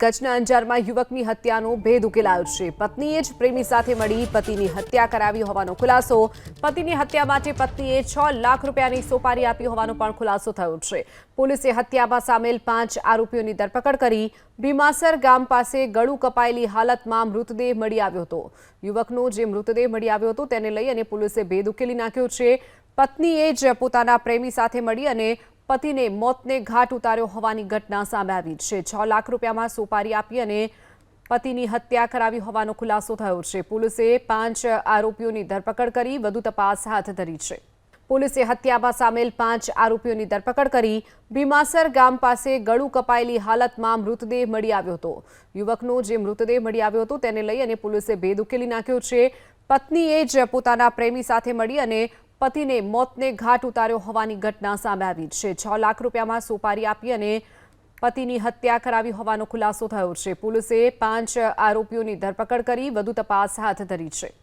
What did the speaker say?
કચ્છના અંજારમાં યુવકની હત્યાનો ભેદ ઉકેલાયો છે. પત્નીએ જ પ્રેમી સાથે મળી પતિની હત્યા કરાવી હોવાનો ખુલાસો. પતિની હત્યા માટે પત્નીએ છ લાખ રૂપિયાની સોપારી આપી હોવાનો પણ ખુલાસો થયો છે. પોલીસે હત્યામાં સામેલ પાંચ આરોપીઓની ધરપકડ કરી ભીમાસર ગામ પાસે ગળું કપાયેલી હાલતમાં મૃતદેહ મળી આવ્યો હતો. યુવકનો જે મૃતદેહ મળી આવ્યો હતો તેને લઈ અને પોલીસે ભેદ ઉકેલી નાખ્યો છે. પત્નીએ જ પોતાના પ્રેમી સાથે મળી અને પતિને મોતને ઘાટ ઉતાર્યો હોવાની ઘટના સામે આવી છે. છ લાખ રૂપિયામાં સોપારી આપી અને પતિની હત્યા કરાવી હોવાનો ખુલાસો થયો છે. પોલીસે પાંચ આરોપીઓની ધરપકડ કરી, વધુ તપાસ હાથ ધરી છે. પોલીસે હત્યામાં સામેલ પાંચ આરોપીઓની ધરપકડ કરી, ભીમાસર ગામ પાસે ગળું કપાયેલી હાલતમાં મૃતદેહ મળી આવ્યો હતો. યુવકનો જે મૃતદેહ મળી આવ્યો હતો તેને લઈ અને પોલીસે ભેદ ઉકેલી નાખ્યો છે. પત્નીએ જ પોતાના પ્રેમી સાથે મળી અને પતિને મોતને ઘાટ ઉતાર્યો હોવાની ઘટના સામે આવી છે. છ લાખ રૂપિયામાં સોપારી આપી અને પતિની હત્યા કરાવી હોવાનો ખુલાસો થયો છે. પોલીસે પાંચ આરોપીઓની ધરપકડ કરી વધુ તપાસ હાથ ધરી છે.